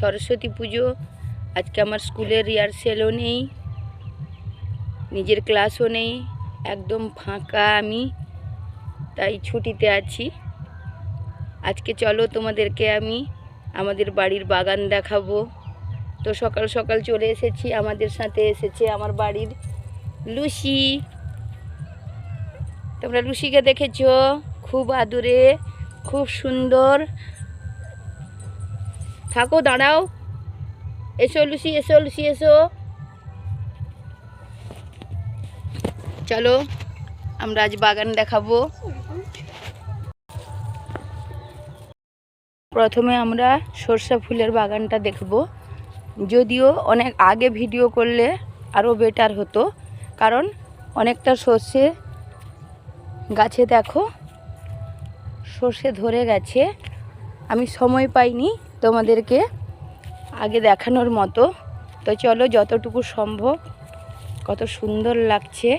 সরস্বতী পুজো। আজকে আমার স্কুলের রিহার্সেলও নেই, নিজের ক্লাসও নেই, একদম ফাঁকা আমি, তাই ছুটিতে আছি। আজকে চলো তোমাদেরকে আমি আমাদের বাড়ির বাগান দেখাবো। তো সকাল সকাল চলে এসেছি, আমাদের সাথে এসেছে আমার বাড়ির লুসি। তোমরা লুসিকে দেখেছ? খুব আদুরে, খুব সুন্দর। থাকো, দাঁড়াও। এসো, লুসি এসো লুসি, এসো। চলো, আমরা আজ বাগান দেখাবো। প্রথমে আমরা সর্ষে ফুলের বাগানটা দেখব। যদিও অনেক আগে ভিডিও করলে আরও বেটার হতো, কারণ অনেকটা সর্ষে গাছে দেখো, সর্ষে ধরে গেছে। আমি সময় পাইনি তোমাদেরকে আগে দেখানোর মতো। তো চলো যতটুকু সম্ভব কত সুন্দর লাগছে।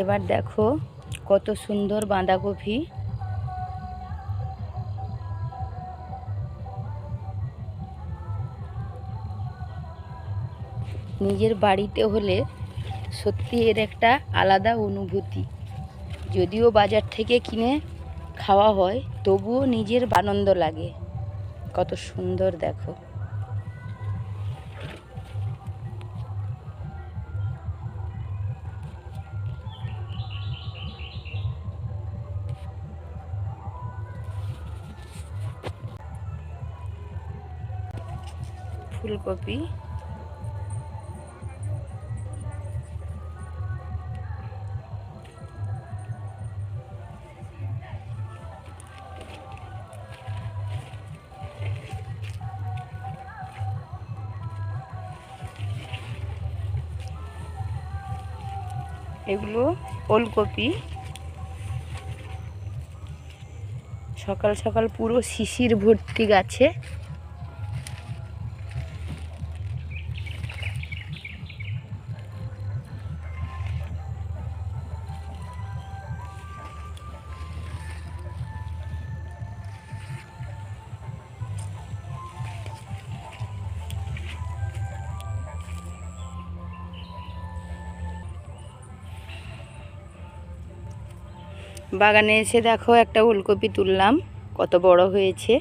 এবার দেখো কত সুন্দর বাঁধাকপি। নিজের বাড়িতে হলে সত্যি এর একটা আলাদা অনুভূতি। যদিও বাজার থেকে কিনে খাওয়া হয়, তবুও নিজের আনন্দ লাগে। কত সুন্দর দেখো। ফুলকপি। এগুলো ওলকপি। সকাল সকাল পুরো শিশির ভর্তি গাছে। বাগানে এসে দেখো একটা উলকপি তুললাম কত বড় হয়েছে।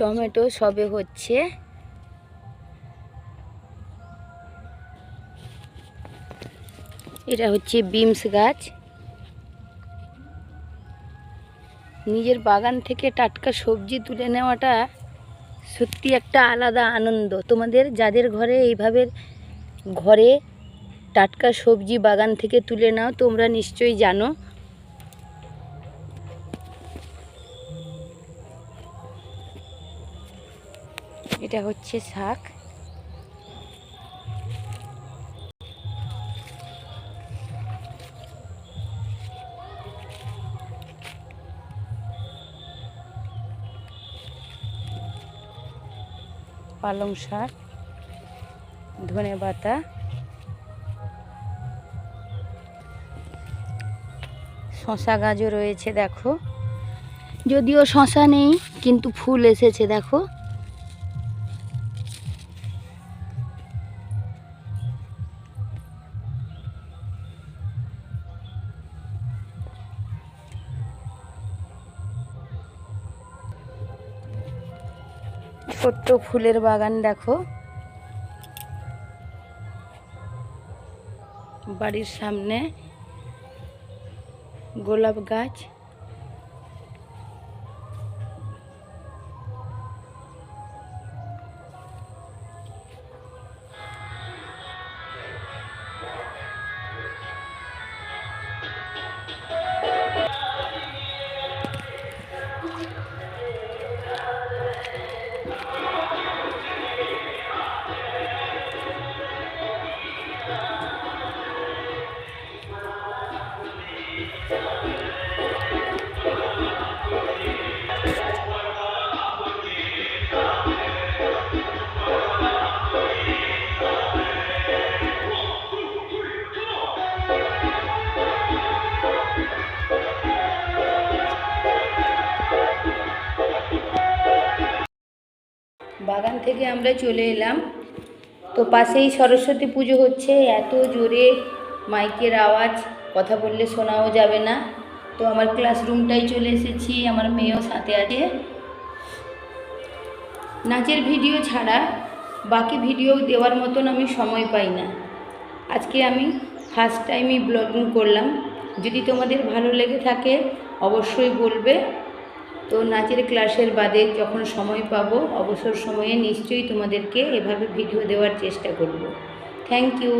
টমেটো সবে হচ্ছে। এটা হচ্ছে বিমস গাছ। নিজের বাগান থেকে টাটকা সবজি তুলে নেওয়াটা সত্যি একটা আলাদা আনন্দ। তোমাদের যাদের ঘরে এইভাবে ঘরে টাটকা সবজি বাগান থেকে তুলে নাও তোমরা নিশ্চয়ই জানো। এটা হচ্ছে শাক। পালং শাক, ধনে পাতা শশা গাছও রয়েছে, দেখো। যদিও শশা নেই, কিন্তু ফুল এসেছে, দেখো। ছোট্ট ফুলের বাগান দেখো। বাড়ির সামনে গোলাপ গাছ। বাগান থেকে আমরা চলে এলাম। তো পাশেই সরস্বতী পুজো হচ্ছে, এত জোরে মাইকের আওয়াজ, কথা বললে শোনাও যাবে না। তো আমার ক্লাসরুমটাই চলে এসেছি, আমার মেয়েও সাথে আছে। নাচের ভিডিও ছাড়া বাকি ভিডিও দেওয়ার মতন আমি সময় পাই না। আজকে আমি ফার্স্ট টাইমই ব্লগিং করলাম। যদি তোমাদের ভালো লেগে থাকে, অবশ্যই বলবে। তো নাচের ক্লাসের বাদে যখন সময় পাবো, অবসর সময়ে নিশ্চয়ই তোমাদেরকে এভাবে ভিডিও দেওয়ার চেষ্টা করব। Thank you